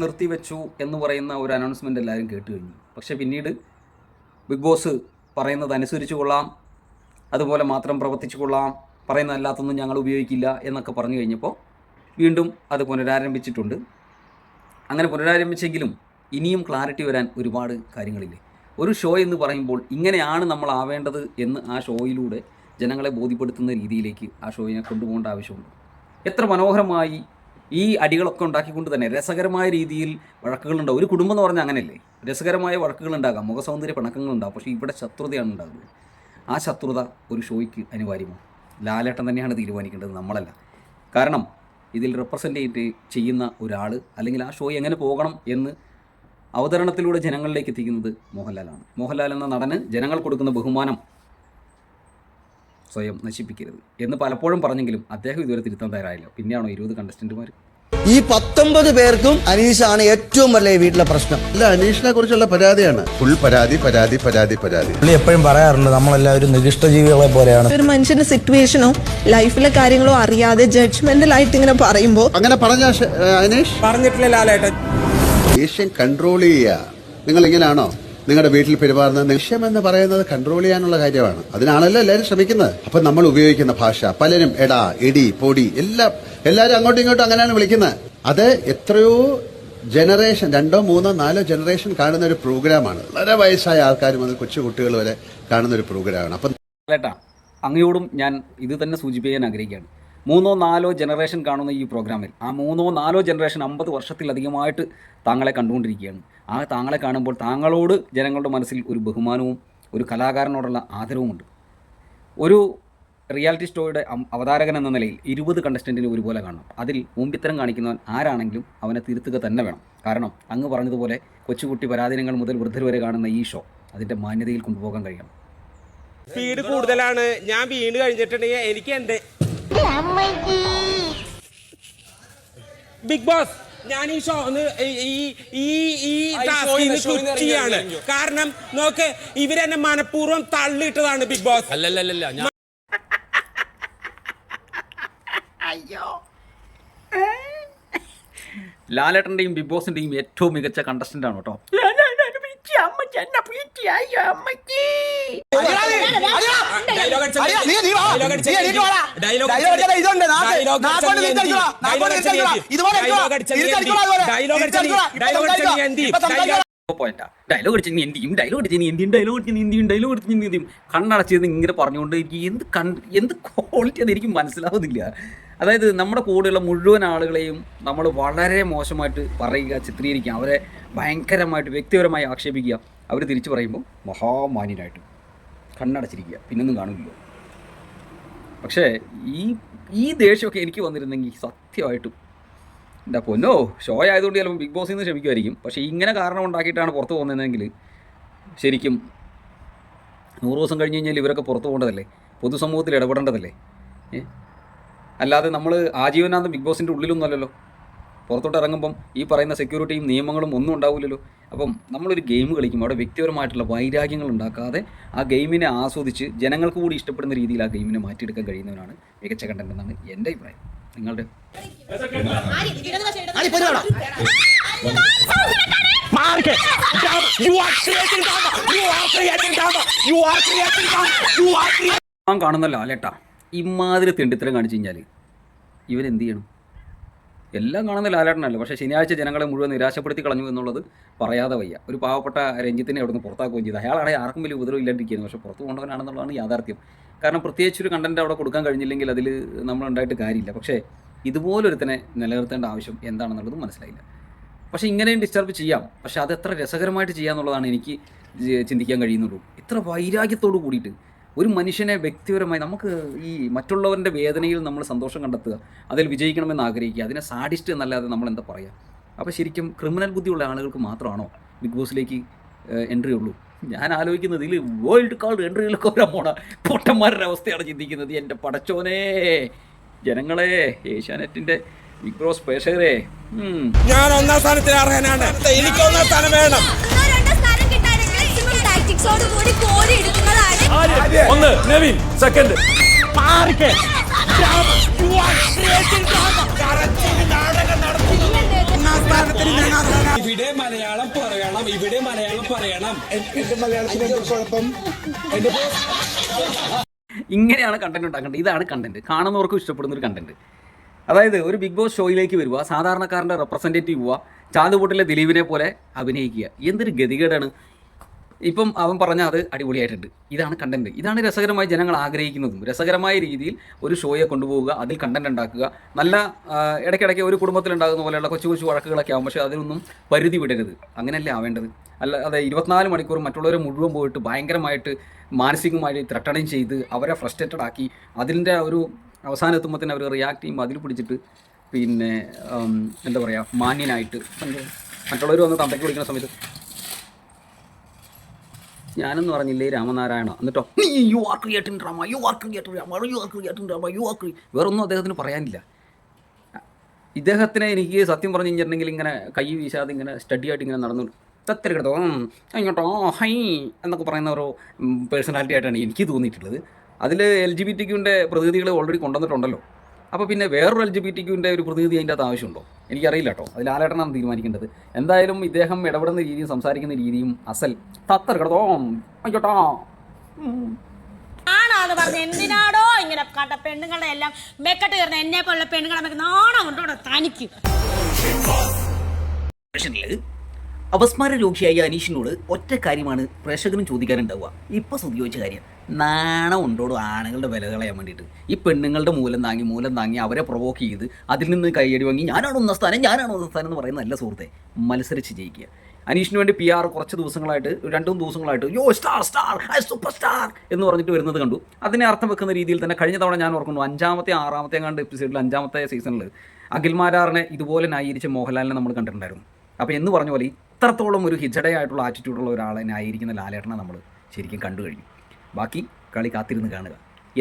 നിർത്തിവെച്ചു എന്ന് പറയുന്ന ഒരു അനൗൺസ്മെന്റ് എല്ലാവരും കേട്ട് കഴിഞ്ഞു. പക്ഷേ പിന്നീട് ബിഗ് ബോസ് പറയുന്നത് അനുസരിച്ച് കൊള്ളാം അതുപോലെ മാത്രം പ്രവർത്തിച്ചു കൊള്ളാം പറയുന്നതല്ലാത്തൊന്നും ഞങ്ങൾ ഉപയോഗിക്കില്ല എന്നൊക്കെ പറഞ്ഞു കഴിഞ്ഞപ്പോൾ വീണ്ടും അത് പുനരാരംഭിച്ചിട്ടുണ്ട്. അങ്ങനെ പുനരാരംഭിച്ചെങ്കിലും ഇനിയും ക്ലാരിറ്റി വരാൻ ഒരുപാട് കാര്യങ്ങളില്ലേ. ഒരു ഷോ എന്ന് പറയുമ്പോൾ ഇങ്ങനെയാണ് നമ്മൾ ആവേണ്ടത് എന്ന് ആ ഷോയിലൂടെ ജനങ്ങളെ ബോധ്യപ്പെടുത്തുന്ന രീതിയിലേക്ക് ആ ഷോയിനെ കൊണ്ടുപോകേണ്ട ആവശ്യമുണ്ട്. എത്ര മനോഹരമായി ഈ അടികളൊക്കെ ഉണ്ടാക്കിക്കൊണ്ട് തന്നെ രസകരമായ രീതിയിൽ വഴക്കുകളുണ്ടാവും. ഒരു കുടുംബം എന്ന് പറഞ്ഞാൽ അങ്ങനെയല്ലേ? രസകരമായ വഴക്കുകൾ ഉണ്ടാകാം. മുഖസൗന്ദര്യ പിണക്കങ്ങളുണ്ടാകും പക്ഷേ ഇവിടെ ശത്രുതയാണ് ഉണ്ടാകുന്നത് ആ ശത്രുത ഒരു ഷോയ്ക്ക് അനിവാര്യമാണ്. ലാലേട്ടൻ തന്നെയാണ് തീരുമാനിക്കേണ്ടത് നമ്മളല്ല. കാരണം ഇതിൽ റെപ്രസെന്റേറ്റ് ചെയ്യുന്ന ഒരാൾ അല്ലെങ്കിൽ ആ ഷോ എങ്ങനെ പോകണം എന്ന് അവതരണത്തിലൂടെ ജനങ്ങളിലേക്ക് എത്തിക്കുന്നത് മോഹൻലാലാണ്. മോഹൻലാൽ എന്ന നടന് ജനങ്ങൾ കൊടുക്കുന്ന ബഹുമാനം സ്വയം നശിപ്പിക്കരുത് എന്ന് പലപ്പോഴും പറഞ്ഞെങ്കിലും അദ്ദേഹം ഇതുവരെ തിരുത്താൻ തയ്യാറായില്ല. പിന്നെയാണോ ഇരുപത് കണ്ടസ്റ്റന്റുമാർ ഈ പത്തൊമ്പത് പേർക്കും അനീഷാണ് ഏറ്റവും വലിയ വീട്ടിലെ പ്രശ്നം. അല്ല അനീഷിനെ കുറിച്ചുള്ള പരാതിയാണ്. ഫുൾ പരാതി പരാതി പരാതി പരാതി. പുള്ളി എപ്പോഴും പറയാറുണ്ട് നമ്മളെല്ലാവരും നികൃഷ്ടജീവികളെ പോലെയാണ്. ഒരു മനുഷ്യന്റെ സിറ്റുവേഷനോ ലൈഫിലെ കാര്യങ്ങളോ അറിയാതെ ജഡ്ജ്മെന്റൽ ആയിട്ട് ഇങ്ങനെ പറയുമ്പോൾ അങ്ങനെ പറഞ്ഞ അനീഷ്? പറഞ്ഞിട്ടില്ല ലാലേട്ടൻ. ഏഷ്യൻ കൺട്രോൾ ചെയ്യുക നിങ്ങൾ ഇങ്ങനെയാണോ നിങ്ങളുടെ വീട്ടിൽ പെരുമാറുന്നത് നിഷ്യം എന്ന് പറയുന്നത് കൺട്രോൾ ചെയ്യാനുള്ള കാര്യമാണ്. അതിനാണല്ലോ എല്ലാവരും ശ്രമിക്കുന്നത്. അപ്പൊ നമ്മൾ ഉപയോഗിക്കുന്ന ഭാഷ പലരും എടാ എടി പൊടി എല്ലാം എല്ലാവരും അങ്ങോട്ടും ഇങ്ങോട്ടും അങ്ങനെയാണ് വിളിക്കുന്നത്. അത് എത്രയോ ജനറേഷൻ രണ്ടോ മൂന്നോ നാലോ ജനറേഷൻ കാണുന്ന ഒരു പ്രോഗ്രാമാണ് വളരെ വയസ്സായ ആൾക്കാർ മുതൽ കൊച്ചു കുട്ടികൾ വരെ കാണുന്ന ഒരു പ്രോഗ്രാമാണ് അപ്പൊ അങ്ങയോടും ഞാൻ ഇത് തന്നെ സൂചിപ്പിക്കാൻ ആഗ്രഹിക്കുകയാണ്. മൂന്നോ നാലോ ജനറേഷൻ കാണുന്ന ഈ പ്രോഗ്രാമിൽ ആ മൂന്നോ നാലോ ജനറേഷൻ അമ്പത് വർഷത്തിലധികമായിട്ട് താങ്കളെ കണ്ടുകൊണ്ടിരിക്കുകയാണ്. ആ താങ്കളെ കാണുമ്പോൾ താങ്കളോട് ജനങ്ങളുടെ മനസ്സിൽ ഒരു ബഹുമാനവും ഒരു കലാകാരനോടുള്ള ആദരവുമുണ്ട്. ഒരു റിയാലിറ്റി ഷോയുടെ അവതാരകൻ എന്ന നിലയിൽ ഇരുപത് കണ്ടസ്റ്റന്റിനെ ഒരുപോലെ കാണണം. അതിൽ മുമ്പിത്തരം കാണിക്കുന്നവൻ ആരാണെങ്കിലും അവനെ തിരുത്തുക തന്നെ വേണം. കാരണം അങ്ങ് പറഞ്ഞതുപോലെ കൊച്ചുകുട്ടി പരാധീനങ്ങൾ മുതൽ വൃദ്ധർ വരെ കാണുന്ന ഈ ഷോ അതിന്റെ മാന്യതയിൽ കൊണ്ടുപോകാൻ കഴിയണം. സ്പീഡ് കൂടുതലാണ്. ഞാൻ വീണ് കഴിഞ്ഞിട്ടുണ്ടെങ്കിൽ എനിക്ക് എന്റെ ബിഗ് ബോസ് ഞാൻ ഈ ഷോ ഒന്ന് ഈ ഈ- ഈ കുറ്റിയാണ്. കാരണം നോക്ക് ഇവരെന്നെ മനഃപൂർവം തള്ളിയിട്ടതാണ് ബിഗ് ബോസ്. അല്ലല്ലല്ല ഞാൻ ലാലേട്ടന്റെയും ബിഗ് ബോസിന്റെയും ഏറ്റവും മികച്ച കണ്ടസ്റ്റന്റ് ആണ് കേട്ടോ. ഡയലോഗ് അടിച്ച് നീ എന്തിയും ഡയലോഗ് അടിച്ച് നീ എന്തിയും ഡയലോഗ് അടിച്ച് നീ എന്തിയും ഡയലോഗ് അടിച്ച് നീ എന്തിയും കണ്ണടച്ചത് ഇങ്ങനെ പറഞ്ഞുകൊണ്ട് എനിക്ക് എന്ത് കൺ എന്ത് ക്വാളിറ്റി അത് എനിക്ക് മനസ്സിലാവുന്നില്ല അതായത് നമ്മുടെ കൂടെയുള്ള മുഴുവൻ ആളുകളെയും നമ്മൾ വളരെ മോശമായിട്ട് പറയുക ചിത്രീകരിക്കുക അവരെ ഭയങ്കരമായിട്ട് വ്യക്തിപരമായി ആക്ഷേപിക്കുക അവർ തിരിച്ചു പറയുമ്പോൾ മഹാമാന്യനായിട്ട് കണ്ണടച്ചിരിക്കുക. പിന്നൊന്നും കാണില്ല പക്ഷേ ഈ ഈ ദേഷ്യമൊക്കെ എനിക്ക് വന്നിരുന്നെങ്കിൽ സത്യമായിട്ടും എന്റെ പൊന്നോ ഷോ ആയതുകൊണ്ട് ചിലപ്പോൾ ബിഗ് ബോസിൽ നിന്ന് ക്ഷമിക്കുമായിരിക്കും. പക്ഷേ ഇങ്ങനെ കാരണം ഉണ്ടാക്കിയിട്ടാണ് പുറത്ത് പോകുന്നതെങ്കിൽ ശരിക്കും നൂറ് ദിവസം കഴിഞ്ഞ് കഴിഞ്ഞാൽ ഇവരൊക്കെ പുറത്ത് പോകേണ്ടതല്ലേ? പൊതുസമൂഹത്തിൽ ഇടപെടേണ്ടതല്ലേ? അല്ലാതെ നമ്മൾ ആജീവനാന്ത ബിഗ് ബോസിന്റെ ഉള്ളിലൊന്നും അല്ലല്ലോ. പുറത്തോട്ട് ഇറങ്ങുമ്പം ഈ പറയുന്ന സെക്യൂരിറ്റിയും നിയമങ്ങളും ഒന്നും ഉണ്ടാവില്ലല്ലോ. അപ്പം നമ്മളൊരു ഗെയിം കളിക്കുമ്പോൾ അവിടെ വ്യക്തിപരമായിട്ടുള്ള വൈരാഗ്യങ്ങൾ ഉണ്ടാക്കാതെ ആ ഗെയിമിനെ ആസ്വദിച്ച് ജനങ്ങൾക്ക് കൂടി ഇഷ്ടപ്പെടുന്ന രീതിയിൽ ആ ഗെയിമിനെ മാറ്റിയെടുക്കാൻ കഴിയുന്നവനാണ് മികച്ച കണ്ടന്റ് എന്നാണ് എന്റെ അഭിപ്രായം. നിങ്ങളുടെ ഞാൻ കാണുന്നല്ലോ അല്ലേട്ടാ ഇമാതിരി തിണ്ടിത്തരം കാണിച്ചു കഴിഞ്ഞാൽ ഇവരെന്ത് ചെയ്യണം? എല്ലാം കാണുന്ന ലാലേട്ടനല്ല? പക്ഷേ ശനിയാഴ്ച ജനങ്ങളെ മുഴുവൻ നിരാശപ്പെടുത്തി കളഞ്ഞു എന്നുള്ളത് പറയാതെ വയ്യ. ഒരു പാവപ്പെട്ട രഞ്ജിത്തിനെ അവിടുന്ന് പുറത്താക്കുകയും ചെയ്തു. അയാളാണെങ്കിൽ ആർക്കും വലിയ ഉപദ്രവം ഇല്ലാണ്ടിരിക്കുന്നു പക്ഷേ പുറത്തു കൊണ്ടുവരാണെന്നുള്ളതാണ് യാഥാർത്ഥ്യം. കാരണം പ്രത്യേകിച്ച് ഒരു കണ്ടന്റ് അവിടെ കൊടുക്കാൻ കഴിഞ്ഞില്ലെങ്കിൽ അതിൽ നമ്മളുണ്ടായിട്ട് കാര്യമില്ല. പക്ഷേ ഇതുപോലൊരുത്തനെ നിലനിർത്തേണ്ട ആവശ്യം എന്താണെന്നുള്ളതും മനസ്സിലായില്ല. പക്ഷേ ഇങ്ങനെയും ഡിസ്റ്റർബ് ചെയ്യാം. പക്ഷേ അത് എത്ര രസകരമായിട്ട് ചെയ്യാന്നുള്ളതാണ് എനിക്ക് ചിന്തിക്കാൻ കഴിയുന്നുള്ളൂ. ഇത്ര വൈരാഗ്യത്തോട് കൂടിയിട്ട് ഒരു മനുഷ്യനെ വ്യക്തിപരമായി നമുക്ക് ഈ മറ്റുള്ളവരുടെ വേദനയിൽ നമ്മൾ സന്തോഷം കണ്ടെത്തുക അതിൽ വിജയിക്കണമെന്ന് ആഗ്രഹിക്കുക അതിനെ സാഡിസ്റ്റ് എന്നല്ലാതെ നമ്മൾ എന്താ പറയുക അപ്പോൾ ശരിക്കും ക്രിമിനൽ ബുദ്ധിയുള്ള ആളുകൾക്ക് മാത്രമാണോ ബിഗ് ബോസിലേക്ക് എൻട്രി ഉള്ളൂ? ഞാൻ ആലോചിക്കുന്നത് ഇതിൽ വേൾഡ് കാർഡ് എൻട്രിയിലൊക്കെ വരാൻ പോണ പൊട്ടന്മാരുടെ അവസ്ഥയാണ് ചിന്തിക്കുന്നത്. എന്റെ പടച്ചോനെ ജനങ്ങളെ ഏഷ്യാനെറ്റിന്റെ ബിഗ് ബോസ് പ്രേക്ഷകരെ ഞാൻ ഒന്നാം സ്ഥാനത്തിന് അർഹനാണ്. എനിക്ക് ഒന്നാം സ്ഥാനം വേണം. എടുക്കുന്നതാണ് ഒന്ന് നെവിൻ. സെക്കൻഡ്. ഇവിടെ മലയാളം പറയണം ഇവിടെ മലയാളം പറയണം. എന്റെ മലയാളത്തിന് എന്താ കുഴപ്പം? എന്റെ ഇങ്ങനെയാണ് കണ്ടന്റ് ഉണ്ടാക്കേണ്ടത്. ഇതാണ് കണ്ടന്റ് കാണുന്നവർക്കും ഇഷ്ടപ്പെടുന്ന ഒരു കണ്ടന്റ് അതായത് ഒരു ബിഗ് ബോസ് ഷോയിലേക്ക് വരിക സാധാരണക്കാരന്റെ റെപ്രസെന്റേറ്റീവ് പോവുക ചാതുപൂട്ടിലെ ദിലീപിനെ പോലെ അഭിനയിക്കുക. എന്തൊരു ഗതികേടാണ്. ഇപ്പം അവൻ പറഞ്ഞ അത് അടിപൊളിയായിട്ടുണ്ട്. ഇതാണ് കണ്ടന്റ് ഇതാണ് രസകരമായി ജനങ്ങൾ ആഗ്രഹിക്കുന്നതും. രസകരമായ രീതിയിൽ ഒരു ഷോയെ കൊണ്ടുപോവുക അതിൽ കണ്ടന്റ് ഉണ്ടാക്കുക. നല്ല ഇടയ്ക്കിടയ്ക്ക് ഒരു കുടുംബത്തിലുണ്ടാകുന്ന പോലെയുള്ള കൊച്ചു കൊച്ചു വഴക്കുകളൊക്കെ ആവും. പക്ഷേ അതിനൊന്നും പരിധി വിടരുത്. അങ്ങനെയല്ലേ ആവേണ്ടത്? അല്ല അതെ ഇരുപത്തിനാല് മണിക്കൂർ മറ്റുള്ളവരെ മുഴുവൻ പോയിട്ട് ഭയങ്കരമായിട്ട് മാനസികമായി ത്രട്ടണയും ചെയ്ത് അവരെ ഫ്രസ്ട്രേറ്റഡ് ആക്കി അതിന്റെ ഒരു അവസാനം തന്നെ അവർ റിയാക്ട് ചെയ്യുമ്പോൾ അതിൽ പിടിച്ചിട്ട് പിന്നെ എന്താ പറയുക മാന്യനായിട്ട്. മറ്റുള്ളവർ വന്ന് തന്തയ്ക്ക് വിളിക്കുന്ന സമയത്ത് ഞാനെന്ന് പറഞ്ഞില്ലേ രാമനാരായണ? എന്നിട്ടോ നീ you are creating drama you are creating drama you are creating drama you are ക്രിയ വേറൊന്നും അദ്ദേഹത്തിന് പറയാനില്ല. ഇദ്ദേഹത്തിനെ എനിക്ക് സത്യം പറഞ്ഞു കഴിഞ്ഞിട്ടുണ്ടെങ്കിൽ ഇങ്ങനെ കൈ വീശാതെ ഇങ്ങനെ സ്റ്റഡി ആയിട്ട് ഇങ്ങനെ നടന്നു. തത്തിരിക്കടത്തോ ഇങ്ങോട്ടോ ഹൈ എന്നൊക്കെ പറയുന്ന ഒരു പേഴ്സണാലിറ്റി ആയിട്ടാണ് എനിക്ക് തോന്നിയിട്ടുള്ളത്. അതിൽ എൽ ജി ബി ടി പ്രതിനിധികൾ ഓൾറെഡി കൊണ്ടുവന്നിട്ടുണ്ടല്ലോ. അപ്പോൾ പിന്നെ വേറൊരു എൽ ജി ബി ടി ക്യൂവിന്റെ ഒരു പ്രതിനിധി അതിന്റെ അകത്ത് ആവശ്യമുണ്ടോ? എനിക്കറിയില്ല കേട്ടോ. അതിൽ ആലേട്ടനാണ് തീരുമാനിക്കേണ്ടത്? എന്തായാലും ഇദ്ദേഹം ഇടപെടുന്ന രീതിയും സംസാരിക്കുന്ന രീതിയും അസൽ തത്തർ കിടത്തോ ആയിക്കോട്ടോ. ആണാന്ന് പറഞ്ഞ എന്തിനാടോ ഇങ്ങനെ കണ്ട പെണ്ണുങ്ങളുടെ എല്ലാം മെക്കട്ട് കയറുന്ന എന്നെ പോലുള്ള പെണ്ണുങ്ങളെ മെക്ക് നാണം കൊണ്ടോടെ തനിക്ക്? അപസ്മാര രോഗിയായ അനീഷിനോട് ഒറ്റ കാര്യമാണ് പ്രേക്ഷകനും ചോദിക്കാനുണ്ടാവുക. ഇപ്പൊ ചോദിച്ച കാര്യം നാണം ഉണ്ടോടും ആണുങ്ങളുടെ വില കളയാൻ വേണ്ടിയിട്ട്? ഈ പെണ്ണുങ്ങളുടെ മൂലം താങ്ങി മൂലം താങ്ങി അവരെ പ്രൊവോക്ക് ചെയ്ത് അതിൽ നിന്ന് കൈയടി വാങ്ങി ഞാനാണ് ഒന്നാം സ്ഥാനം? ഞാനാണ് ഒന്നാം സ്ഥാനം എന്ന് പറയുന്ന നല്ല സുഹൃത്തെ മത്സരിച്ച് ജയിക്കുക. അനീഷിന് വേണ്ടി പി ആർ കുറച്ച് ദിവസങ്ങളായിട്ട് രണ്ടും ദിവസങ്ങളായിട്ട് യോ സ്റ്റാർ സ്റ്റാർ സൂപ്പർ സ്റ്റാർ എന്ന് പറഞ്ഞിട്ട് വരുന്നത് കണ്ടു. അതിനെ അർത്ഥം വെക്കുന്ന രീതിയിൽ തന്നെ കഴിഞ്ഞ തവണ ഞാൻ ഓർക്കുന്നു അഞ്ചാമത്തെ ആറാമത്തെ കണ്ട് എപ്പിസോഡിൽ അഞ്ചാമത്തെ സീസണിൽ അഖിൽമാരാറിനെ ഇതുപോലെ ന്യായീകരിച്ച മോഹൻലാലിനെ നമ്മൾ കണ്ടിട്ടുണ്ടായിരുന്നു. അപ്പോൾ എന്ന് പറഞ്ഞ പോലെ ഇത്രത്തോളം ഒരു ഹിജഡയായിട്ടുള്ള ആറ്റിറ്റ്യൂഡുള്ള ഒരാളെ ആയിരിക്കുന്ന ലാലേട്ടനെ നമ്മൾ ശരിക്കും കണ്ടു കഴിഞ്ഞു. ബാക്കി കളി കാത്തിരുന്ന് കാണുക.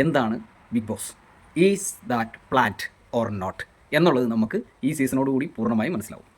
എന്താണ് Bigg Boss is that plant or not എന്നുള്ളത് നമുക്ക് ഈ സീസണോട് കൂടി പൂർണമായും മനസ്സിലാവും.